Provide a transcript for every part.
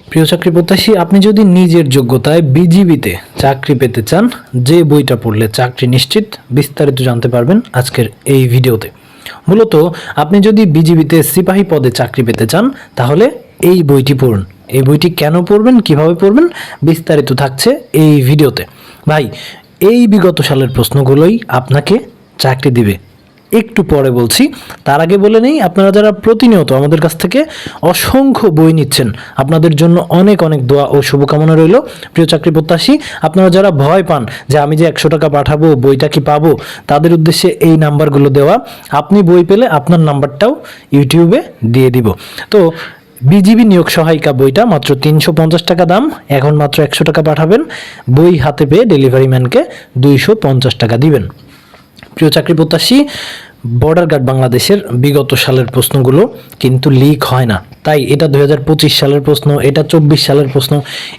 প্রিয় চাকরি প্রত্যাশী, আপনি যদি নিজের যোগ্যতায় বিজিবিতে চাকরি পেতে চান, যে বইটা পড়লে চাকরি নিশ্চিত, বিস্তারিত জানতে পারবেন আজকের এই ভিডিওতে। মূলত, আপনি যদি বিজিবিতে সিপাহী পদে চাকরি পেতে চান, তাহলে এই বইটি পড়ুন। এই বইটি কেন পড়বেন, কীভাবে পড়বেন, বিস্তারিত থাকছে এই ভিডিওতে। ভাই, এই বিগত সালের প্রশ্নগুলোই আপনাকে চাকরি দিবে। একটু পরে বলছি। তার আগে বলে নেই, আপনারা যারা প্রতিনিয়ত আমাদের কাছ থেকে অসংখ্য বই নিচ্ছেন, আপনাদের জন্য অনেক অনেক দোয়া ও শুভকামনা রইল। প্রিয় চাকরি প্রত্যাশী, আপনারা যারা ভয় পান যে আমি যে একশো টাকা পাঠাবো, বইটা কি পাবো, তাদের উদ্দেশ্যে এই নাম্বারগুলো দেওয়া। আপনি বই পেলে আপনার নাম্বারটাও ইউটিউবে দিয়ে দিব। তো বিজিবি নিয়োগ সহায়িকা বইটা মাত্র তিনশো পঞ্চাশ টাকা দাম, এখন মাত্র একশো টাকা পাঠাবেন। বই হাতে পেয়ে ডেলিভারি ম্যানকে দুইশো পঞ্চাশ টাকা দিবেন। প্রিয় চাকরি প্রত্যাশী বর্ডার গার্ড বাংলাদেশের বিগত সালের প্রশ্নগুলো কিন্তু লিক হয় না। তাই এটা দু হাজার পঁচিশ সালের প্রশ্ন, এটা চব্বিশ সালের প্রশ্ন,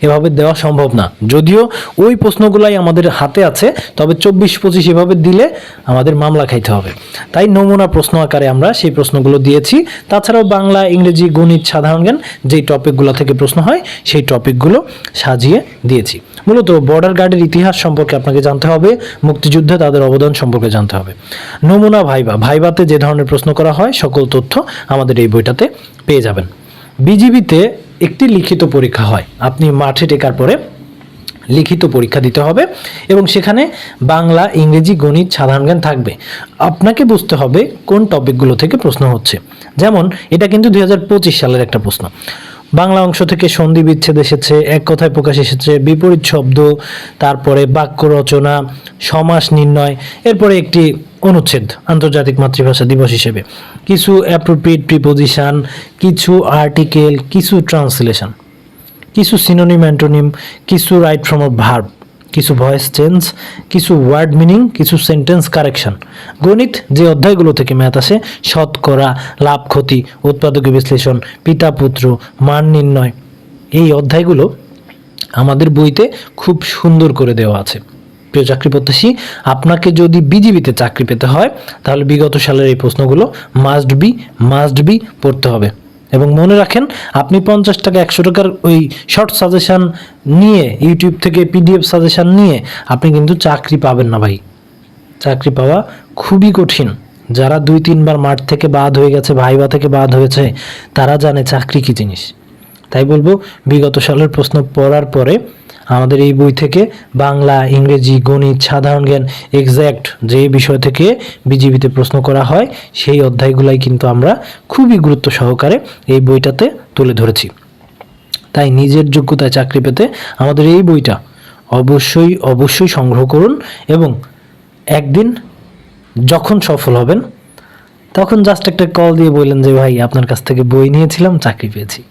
এভাবে দেওয়া সম্ভব না। যদিও ওই প্রশ্নগুলাই আমাদের হাতে আছে, তবে চব্বিশ পঁচিশ এভাবে দিলে আমাদের মামলা খাইতে হবে। তাই নমুনা প্রশ্ন আকারে আমরা সেই প্রশ্নগুলো দিয়েছি। তাছাড়াও বাংলা, ইংরেজি, গণিত, সাধারণ জ্ঞান যেই টপিকগুলো থেকে প্রশ্ন হয়, সেই টপিকগুলো সাজিয়ে দিয়েছি। মূলত বর্ডার গার্ডের ইতিহাস সম্পর্কে আপনাকে জানতে হবে, মুক্তিযুদ্ধে তাদের অবদান সম্পর্কে জানতে হবে। নমুনা ভাইবা ভাইবাতে যে ধরনের প্রশ্ন করা হয়, সকল তথ্য আমাদের এই বইটাতে পেয়ে যাবেন। বিজিবিতে একটি লিখিত পরীক্ষা হয়। আপনি মাঠে টেকার পরে লিখিত পরীক্ষা দিতে হবে এবং সেখানে বাংলা, ইংরেজি, গণিত, সাধারণ জ্ঞান থাকবে। আপনাকে বুঝতে হবে কোন টপিকগুলো থেকে প্রশ্ন হচ্ছে। যেমন, এটা কিন্তু দু হাজার পঁচিশ সালের একটা প্রশ্ন। বাংলা অংশ থেকে সন্ধি বিচ্ছেদ এসেছে, এক কথায় প্রকাশ এসেছে, বিপরীত শব্দ, তারপরে বাক্য রচনা, সমাস নির্ণয়, এরপরে একটি অনুচ্ছেদ, আন্তর্জাতিক মাতৃভাষা দিবস হিসেবে। কিছু অ্যাপ্রোপ্রিয়েট প্রিপোজিশন কিছু আর্টিকেল কিছু ট্রান্সলেশন কিছু সিনোনিম অ্যান্টোনিম কিছু রাইট ফ্রম আ ভার্ব কিছু ভয়েস চেঞ্জ কিছু ওয়ার্ড মিনিং কিছু সেন্টেন্স কারেকশন গণিত যে অধ্যায়গুলো থেকে ম্যাথ আসে, শতকরা, লাভ, ক্ষতি উৎপাদকীয় বিশ্লেষণ, পিতা, পুত্র, মান নির্ণয়, এই অধ্যায়গুলো আমাদের বইতে খুব সুন্দর করে দেওয়া আছে। প্রিয় চাকরি প্রত্যাশী, আপনাকে যদি বিজিবিতে চাকরি পেতে হয়, তাহলে বিগত সালের এই প্রশ্নগুলো মাস্ট বি মাস্ট বি পড়তে হবে। এবং মনে রাখেন, আপনি পঞ্চাশ টাকা, একশো টাকার ওই শর্ট সাজেশন নিয়ে ইউটিউব থেকে পিডিএফ সাজেশন নিয়ে, আপনি কিন্তু চাকরি পাবেন না ভাই। চাকরি পাওয়া খুবই কঠিন। যারা দুই, তিনবার মাঠ থেকে বাদ হয়ে গেছে, ভাইবা থেকে বাদ হয়েছে, তারা জানে চাকরি কী জিনিস। তাই বলব, বিগত সালের প্রশ্ন পড়ার পরে আমাদের এই বই থেকে বাংলা, ইংরেজি, গণিত, সাধারণ জ্ঞান এক্স্যাক্ট যে বিষয় থেকে বিজিবিতে প্রশ্ন করা হয়, সেই অধ্যায়গুলাই কিন্তু আমরা খুবই গুরুত্ব সহকারে এই বইটাতে তুলে ধরেছি। তাই নিজের যোগ্যতায় চাকরি পেতে আমাদের এই বইটা অবশ্যই অবশ্যই সংগ্রহ করুন এবং একদিন যখন সফল হবেন, তখন জাস্ট একটা কল দিয়ে বললেন যে, ভাই, আপনার কাছ থেকে বই নিয়েছিলাম, চাকরি পেয়েছি।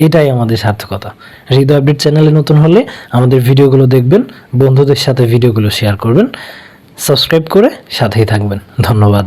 এটাই আমাদের সার্থকতা। হৃদয় আপডেট চ্যানেলে নতুন হলে আমাদের ভিডিওগুলো দেখবেন, বন্ধুদের সাথে ভিডিওগুলো শেয়ার করবেন সাবস্ক্রাইব করে সাথেই থাকবেন। ধন্যবাদ।